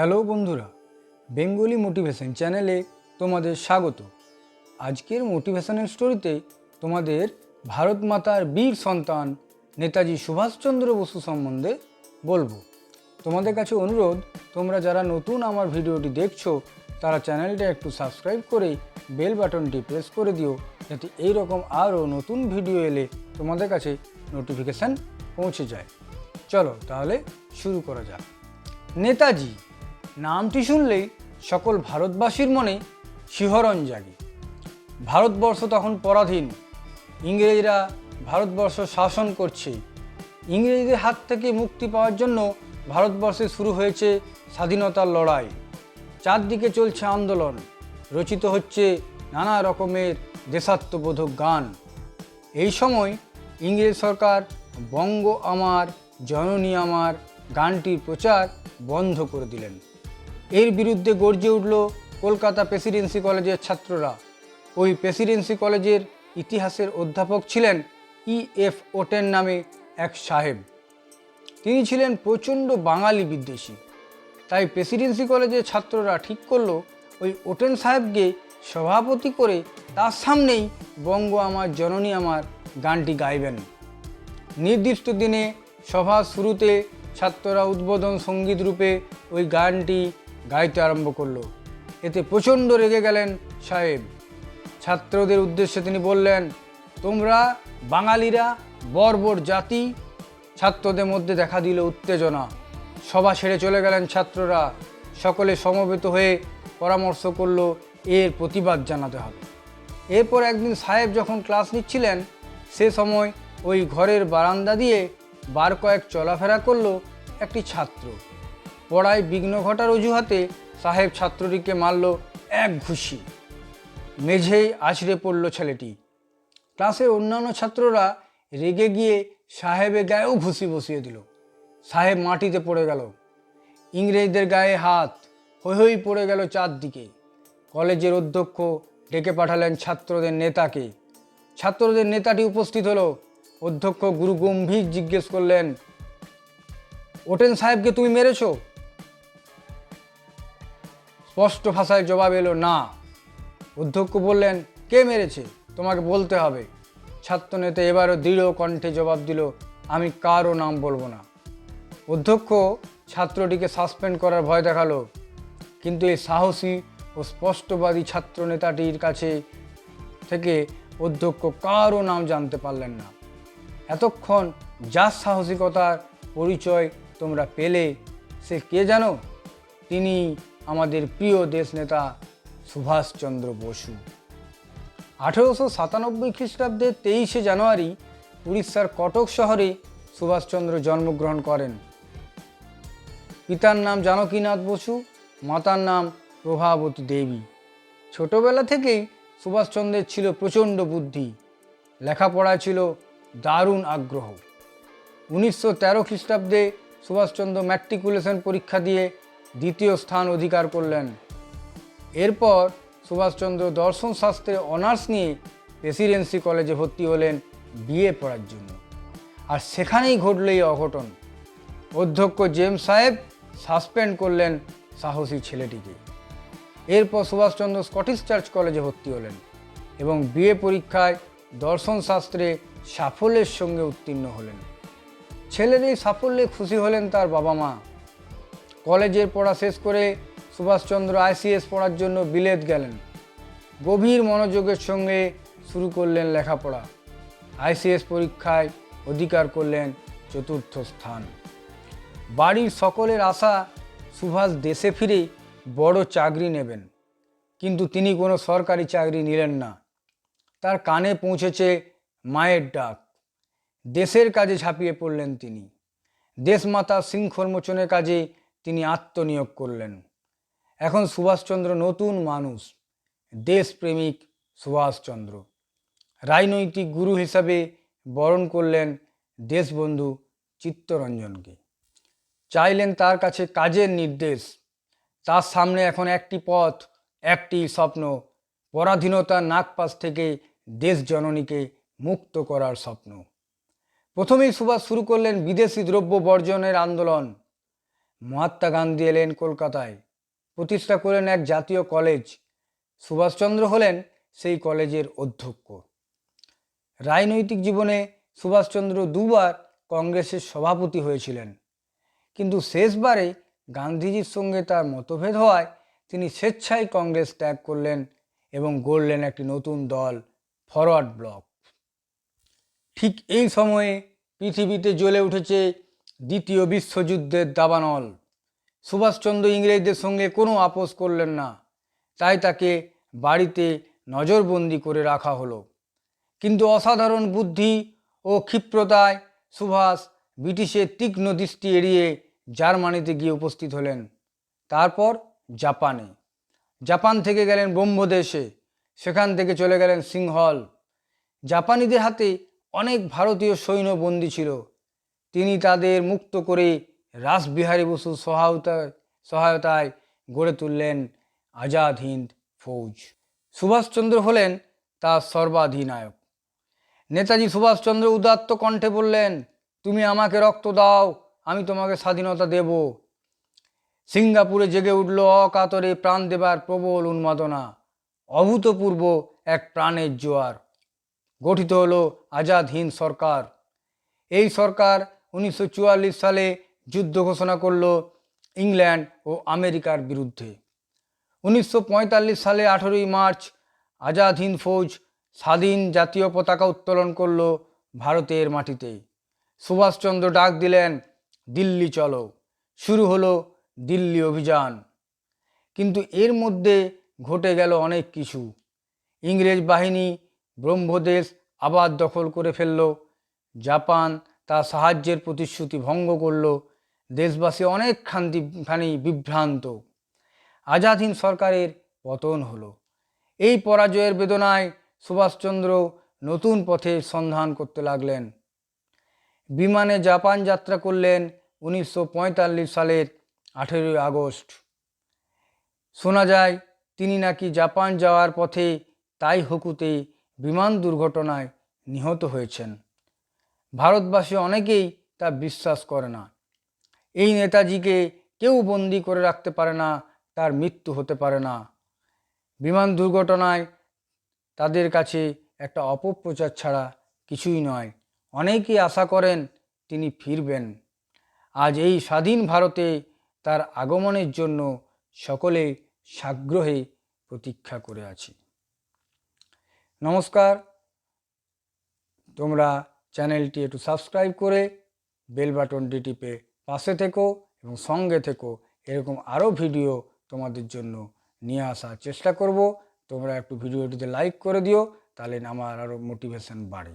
Hello বন্ধুরা, Bengali motivation চ্যানেলে তোমাদের স্বাগত। আজকের মোটিভেশনের স্টোরিতে তোমাদের ভারত মাতার বীর সন্তান নেতাজি সুভাষচন্দ্র বসু সম্বন্ধে বলব। তোমাদের কাছে অনুরোধ, তোমরা যারা নতুন আমার ভিডিওটি দেখছ, তারা চ্যানেলটা একটু সাবস্ক্রাইব করে বেল বাটনটি প্রেস করে দিও, যাতে এই রকম আরও নতুন ভিডিও এলে তোমাদের কাছে নোটিফিকেশান পৌঁছে যায়। চলো তাহলে শুরু করা যাক। নেতাজি নামটি শুনলেই সকল ভারতবাসীর মনে শিহরণ জাগে। ভারতবর্ষ তখন পরাধীন। ইংরেজরা ভারতবর্ষ শাসন করছে। ইংরেজদের হাত থেকে মুক্তি পাওয়ার জন্য ভারতবর্ষে শুরু হয়েছে স্বাধীনতার লড়াই। চারদিকে চলছে আন্দোলন। রচিত হচ্ছে নানা রকমের দেশাত্মবোধক গান। এই সময় ইংরেজ সরকার, বঙ্গ আমার, জননী আমার গানটির প্রচার বন্ধ করে দিলেন। এর বিরুদ্ধে গর্জে উঠল কলকাতা প্রেসিডেন্সি কলেজের ছাত্ররা। ওই প্রেসিডেন্সি কলেজের ইতিহাসের অধ্যাপক ছিলেন ই এফ ওটেন নামে এক সাহেব। তিনি ছিলেন প্রচণ্ড বাঙালি বিদ্বেষী। তাই প্রেসিডেন্সি কলেজের ছাত্ররা ঠিক করল ওই ওটেন সাহেবকে সভাপতি করে তার সামনেই বঙ্গ আমার, জননী আমার গানটি গাইবেন। নির্দিষ্ট দিনে সভা শুরুতে ছাত্ররা উদ্বোধন সংগীত রূপে ওই গানটি গাইতে আরম্ভ করল। এতে প্রচণ্ড রেগে গেলেন সাহেব। ছাত্রদের উদ্দেশ্যে তিনি বললেন, তোমরা বাঙালিরা বর্বর জাতি। ছাত্রদের মধ্যে দেখা দিল উত্তেজনা। সভা ছেড়ে চলে গেলেন ছাত্ররা। সকলে সমবেত হয়ে পরামর্শ করল, এর প্রতিবাদ জানাতে হবে। এরপর একদিন সাহেব যখন ক্লাস নিচ্ছিলেন, সে সময় ওই ঘরের বারান্দা দিয়ে বার কয়েক চলাফেরা করল একটি ছাত্র। পড়ায় বিঘ্ন ঘটার অজুহাতে সাহেব ছাত্রটিকে মারল এক ঘুষি। মেঝেই আছড়ে পড়ল ছেলেটি। ক্লাসের অন্যান্য ছাত্ররা রেগে গিয়ে সাহেবের গায়েও ঘুষি বসিয়ে দিল। সাহেব মাটিতে পড়ে গেল। ইংরেজদের গায়ে হাত, হৈ হৈ পড়ে গেল চারদিকে। কলেজের অধ্যক্ষ ডেকে পাঠালেন ছাত্রদের নেতাকে। ছাত্রদের নেতাটি উপস্থিত হলো। অধ্যক্ষ গুরু গম্ভীর জিজ্ঞেস করলেন, ওটেন সাহেবকে তুমি মেরেছো? স্পষ্ট ভাষায় জবাব এলো, না। অধ্যক্ষ বললেন, কে মেরেছে? তোমাকে বলতে হবে। ছাত্রনেতা এবারও দৃঢ় কণ্ঠে জবাব দিল, আমি কারও নাম বলব না। অধ্যক্ষ ছাত্রটিকে সাসপেন্ড করার ভয় দেখাল, কিন্তু এই সাহসী ও স্পষ্টবাদী ছাত্রনেতাটির কাছে থেকে অধ্যক্ষ কারও নাম জানতে পারলেন না। এতক্ষণ যার সাহসিকতার পরিচয় তোমরা পেলে, সে কে জানো? তিনি আমাদের প্রিয় দেশনেতা সুভাষচন্দ্র বসু। আঠেরোশো সাতানব্বই খ্রিস্টাব্দের তেইশে জানুয়ারি উড়িষ্যার কটক শহরে সুভাষচন্দ্র জন্মগ্রহণ করেন। পিতার নাম জানকীনাথ বসু, মাতার নাম প্রভাবতী দেবী। ছোটবেলা থেকেই সুভাষচন্দ্রের ছিল প্রচণ্ড বুদ্ধি, লেখাপড়ায় ছিল দারুণ আগ্রহ। উনিশশো তেরো খ্রিস্টাব্দে সুভাষচন্দ্র ম্যাট্রিকুলেশন পরীক্ষা দিয়ে দ্বিতীয় স্থান অধিকার করলেন। এরপর সুভাষচন্দ্র দর্শন শাস্ত্রে অনার্স নিয়ে প্রেসিডেন্সি কলেজে ভর্তি হলেন বিএ পড়ার জন্য। আর সেখানেই ঘটল এই অঘটন। অধ্যক্ষ জেমস সাহেব সাসপেন্ড করলেন সাহসী ছেলেটিকে। এরপর সুভাষচন্দ্র স্কটিশ চার্চ কলেজে ভর্তি হলেন এবং বিএ পরীক্ষায় দর্শন শাস্ত্রে সাফল্যের সঙ্গে উত্তীর্ণ হলেন। ছেলের এই সাফল্যে খুশি হলেন তার বাবা মা। কলেজের পড়া শেষ করে সুভাষচন্দ্র আইসিএস পড়ার জন্য বিলেত গেলেন। গভীর মনোযোগের সঙ্গে শুরু করলেন লেখাপড়া। আইসিএস পরীক্ষায় অধিকার করলেন চতুর্থ স্থান। বাড়ির সকলের আশা, সুভাষ দেশে ফিরে বড় চাকরি নেবেন। কিন্তু তিনি কোনো সরকারি চাকরি নিলেন না। তার কানে পৌঁছেছে মায়ের ডাক। দেশের কাজে ঝাঁপিয়ে পড়লেন তিনি। দেশমাতা শৃঙ্খলমোচনের কাজে তিনি আত্মনিয়োগ করলেন। এখন সুভাষচন্দ্র নতুন মানুষ, দেশপ্রেমিক সুভাষচন্দ্র। রাজনৈতিক গুরু হিসাবে বরণ করলেন দেশবন্ধু চিত্তরঞ্জনকে। চাইলেন তার কাছে কাজের নির্দেশ। তার সামনে এখন একটি পথ, একটি স্বপ্ন, পরাধীনতা নাগপাশ থেকে দেশ জননীকে মুক্ত করার স্বপ্ন। প্রথমেই সুভাষ শুরু করলেন বিদেশি দ্রব্য বর্জনের আন্দোলন। মহাত্মা গান্ধী এলেন কলকাতায়। প্রতিষ্ঠা করলেন এক জাতীয় কলেজ। সুভাষচন্দ্র হলেন সেই কলেজের অধ্যক্ষ। রাজনৈতিক জীবনে সুভাষচন্দ্র দুবার কংগ্রেসের সভাপতি হয়েছিলেন। কিন্তু শেষবারে গান্ধীজির সঙ্গে তার মতভেদ হওয়ায় তিনি স্বেচ্ছায় কংগ্রেস ত্যাগ করলেন এবং গড়লেন একটি নতুন দল, ফরওয়ার্ড ব্লক। ঠিক এই সময়ে পৃথিবীতে জ্বলে উঠেছে দ্বিতীয় বিশ্বযুদ্ধের দাবানল। সুভাষচন্দ্র ইংরেজদের সঙ্গে কোনো আপোষ করলেন না। তাই তাকে বাড়িতে নজরবন্দি করে রাখা হলো। কিন্তু অসাধারণ বুদ্ধি ও ক্ষিপ্রতায় সুভাষ ব্রিটিশের তীক্ষ্ণ দৃষ্টি এড়িয়ে জার্মানিতে গিয়ে উপস্থিত হলেন। তারপর জাপানে। জাপান থেকে গেলেন ব্রহ্মদেশে। সেখান থেকে চলে গেলেন সিংহল। জাপানিদের হাতে অনেক ভারতীয় সৈন্য বন্দী ছিল। তিনি তাদের মুক্ত করে রাসবিহারী বসুর সহায়তায় সহায়তায় গড়ে তুললেন আজাদ হিন্দ ফৌজ। সুভাষচন্দ্র হলেন তার সর্বাধিনায়ক। নেতাজি সুভাষচন্দ্র উদাত্ত কণ্ঠে বললেন, তুমি আমাকে রক্ত দাও, আমি তোমাকে স্বাধীনতা দেব। সিঙ্গাপুরে জেগে উঠল অকাতরে প্রাণ দেবার প্রবল উন্মাদনা, অভূতপূর্ব এক প্রাণের জোয়ার। গঠিত হলো আজাদ হিন্দ সরকার। এই সরকার উনিশশো চুয়াল্লিশ সালে যুদ্ধ ঘোষণা করল ইংল্যান্ড ও আমেরিকার বিরুদ্ধে। উনিশশো পঁয়তাল্লিশ সালে আঠেরোই মার্চ আজাদ হিন্দ ফৌজ স্বাধীন জাতীয় পতাকা উত্তোলন করল ভারতের মাটিতে। সুভাষচন্দ্র ডাক দিলেন, দিল্লি চলো। শুরু হলো দিল্লি অভিযান। কিন্তু এর মধ্যে ঘটে গেল অনেক কিছু। ইংরেজ বাহিনী ব্রহ্মদেশ আবার দখল করে ফেলল। জাপান তার সাহায্যের প্রতিশ্রুতি ভঙ্গ করল। দেশবাসী অনেক খান্তি খানি বিভ্রান্ত। আজাদহীন সরকারের পতন হলো। এই পরাজয়ের বেদনায় সুভাষচন্দ্র নতুন পথে সন্ধান করতে লাগলেন। বিমানে জাপান যাত্রা করলেন উনিশশো পঁয়তাল্লিশ সালের আঠেরোই আগস্ট। শোনা যায়, তিনি নাকি জাপান যাওয়ার পথে তাই হুকুতে বিমান দুর্ঘটনায় নিহত হয়েছেন। ভারতবাসী অনেকেই তা বিশ্বাস করে না। এই নেতাজিকে কেউ বন্দি করে রাখতে পারে না, তার মৃত্যু হতে পারে না। বিমান দুর্ঘটনায় তাদের কাছে একটা অপপ্রচার ছাড়া কিছুই নয়। অনেকেই আশা করেন তিনি ফিরবেন। আজ এই স্বাধীন ভারতে তার আগমনের জন্য সকলে সাগ্রহে প্রতীক্ষা করে আছি। নমস্কার, তোমরা চ্যানেলটি একটু সাবস্ক্রাইব করে বেল বাটনটি টিপে পাশে থেকো এবং সঙ্গে থেকো। এরকম আরও ভিডিও তোমাদের জন্য নিয়ে আসার চেষ্টা করব। তোমরা একটু ভিডিওটিতে লাইক করে দিও, তাহলে আমার আরও মোটিভেশন বাড়ে।